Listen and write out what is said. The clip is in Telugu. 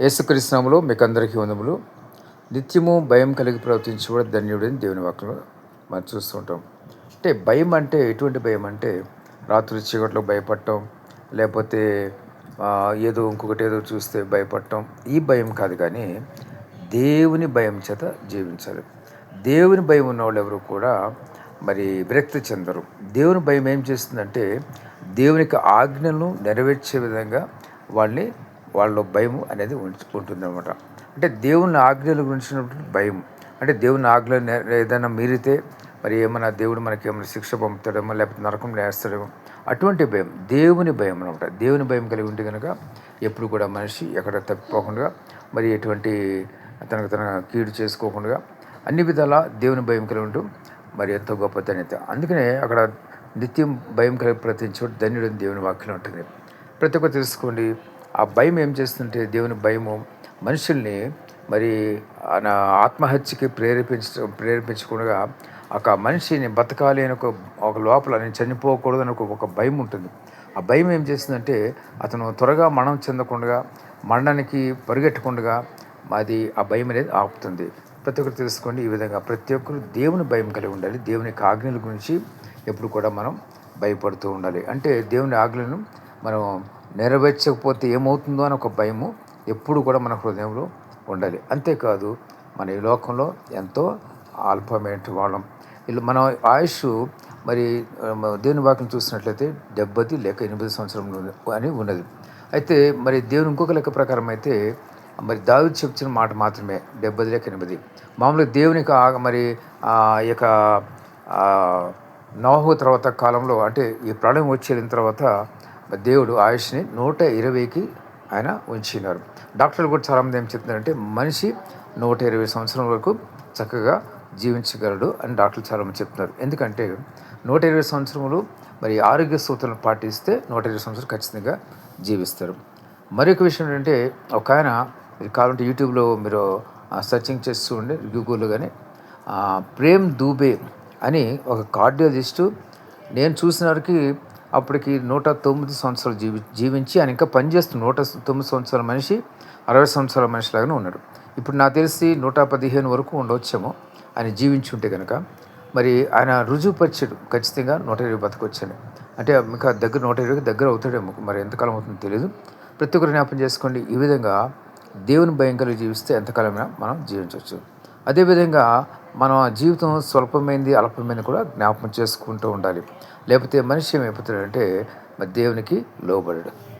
యేసుకృష్ణములు మీకు అందరికీ వందములు. నిత్యము భయం కలిగి ప్రవర్తించి కూడా ధన్యుడని దేవుని వాక్యం మనం చూస్తుంటాం అంటే భయం అంటే ఎటువంటి భయం అంటే రాత్రి చీకట్లో భయపడటం లేకపోతే ఏదో ఇంకొకటి ఏదో చూస్తే భయపడటం. ఈ భయం కాదు కానీ దేవుని భయం చేత జీవించాలి. దేవుని భయం ఉన్నవాళ్ళు ఎవరు కూడా మరి విరక్తి చెందరు. దేవుని భయం ఏం చేస్తుందంటే దేవునికి ఆజ్ఞలను నెరవేర్చే విధంగా వాళ్ళని వాళ్ళలో భయం అనేది ఉంటుందన్నమాట. అంటే దేవుని ఆజ్ఞల గురించినటువంటి భయం అంటే దేవుని ఆజ్ఞ ఏదైనా మీరితే మరి ఏమైనా దేవుడు మనకి ఏమైనా శిక్ష పంపుతాడేమో లేకపోతే నరకం వేస్తాడేమో అటువంటి భయం దేవుని భయం అనమాట దేవుని భయం కలిగి ఉంటే కనుక ఎప్పుడు కూడా మనిషి ఎక్కడ తప్పిపోకుండా మరి ఎటువంటి తనకు తన కీడు చేసుకోకుండా అన్ని విధాలా దేవుని భయం కలిగి ఉంటూ మరి ఎంతో గొప్ప ధన్యత. అందుకనే అక్కడ నిత్యం భయం కలిగి ప్రతి చోటు ధన్యుడు దేవుని వాక్యం ఉంటుంది. ప్రతి ఒక్కరు తెలుసుకోండి. ఆ భయం ఏం చేస్తుంటే దేవుని భయము మనుషుల్ని మరి నా ఆత్మహత్యకి ప్రేరేపించ ప్రేరేపించకుండా ఒక మనిషిని బతకాలి అని ఒక ఒక లోపల నేను చనిపోకూడదు అని ఒక భయం ఉంటుంది. ఆ భయం ఏం చేస్తుందంటే అతను త్వరగా మరణం చెందకుండా మరణానికి పరిగెట్టకుండా అది ఆ భయం అనేది ఆపుతుంది. ప్రతి ఒక్కరు తెలుసుకోండి ఈ విధంగా ప్రతి ఒక్కరు దేవుని భయం కలిగి ఉండాలి. దేవుని ఆజ్ఞల గురించి ఎప్పుడు కూడా మనం భయపడుతూ ఉండాలి. అంటే దేవుని ఆజ్ఞలను మనం నెరవేర్చకపోతే ఏమవుతుందో అని ఒక భయము ఎప్పుడు కూడా మన హృదయంలో ఉండాలి. అంతేకాదు మన ఈ లోకంలో ఎంతో అల్పమైన వాళ్ళం. వీళ్ళు మన ఆయుష్ మరి దేవుని వాక్యం చూసినట్లయితే డెబ్బది లేక ఎనిమిది సంవత్సరం అని ఉన్నది. అయితే మరి దేవుని ఇంకొక లెక్క ప్రకారం అయితే మరి దావి చెప్తున్న మాట మాత్రమే దెబ్బది లేక ఎనిమిది. మామూలుగా దేవునికి మరి ఈ యొక్క నవహు తర్వాత కాలంలో అంటే ఈ ప్రళయం వచ్చేదిన తర్వాత దేవుడు ఆయుష్ని నూట ఇరవైకి ఆయన ఉంచినారు. డాక్టర్లు కూడా చాలామంది ఏం చెప్తున్నారంటే మనిషి నూట ఇరవై సంవత్సరం వరకు చక్కగా జీవించగలడు అని డాక్టర్లు చాలామంది చెప్తున్నారు. ఎందుకంటే నూట ఇరవై సంవత్సరములు మరి ఆరోగ్య సూత్రాలను పాటిస్తే నూట ఇరవై సంవత్సరాలు ఖచ్చితంగా జీవిస్తారు. మరొక విషయం ఏంటంటే ఒక ఆయన మీరు కావాలంటే యూట్యూబ్లో మీరు సర్చింగ్ చేస్తూ ఉండే గూగుల్లో కానీ ప్రేమ్ దూబే అని ఒక కార్డియాలజిస్టు నేను చూసిన వరకు అప్పటికి నూట తొమ్మిది సంవత్సరాలు జీవి జీవించి ఆయన ఇంకా పనిచేస్తున్న నూట తొమ్మిది సంవత్సరాల మనిషి అరవై సంవత్సరాల మనిషిలాగానే ఉన్నాడు. ఇప్పుడు నాకు తెలిసి నూట పదిహేను వరకు ఉండవచ్చేమో ఆయన జీవించి ఉంటే కనుక మరి ఆయన రుజువుపరిచాడు. ఖచ్చితంగా నూట ఇరవై బతకొచ్చాడు. అంటే ఇంకా దగ్గర నూట ఇరవైకి దగ్గర అవుతాడేమో. మరి ఎంతకాలం అవుతుందో తెలియదు ప్రతి ఒక్కరు జ్ఞాపం చేసుకోండి. ఈ విధంగా దేవుని భయం కలిగి జీవిస్తే ఎంతకాలమైనా మనం జీవించవచ్చు. అదేవిధంగా మన జీవితం స్వల్పమైంది అల్పమైంది కూడా జ్ఞాపకం చేసుకుంటూ ఉండాలి. లేకపోతే మనిషి ఏమైపోతాడంటే దేవునికి లోబడడు.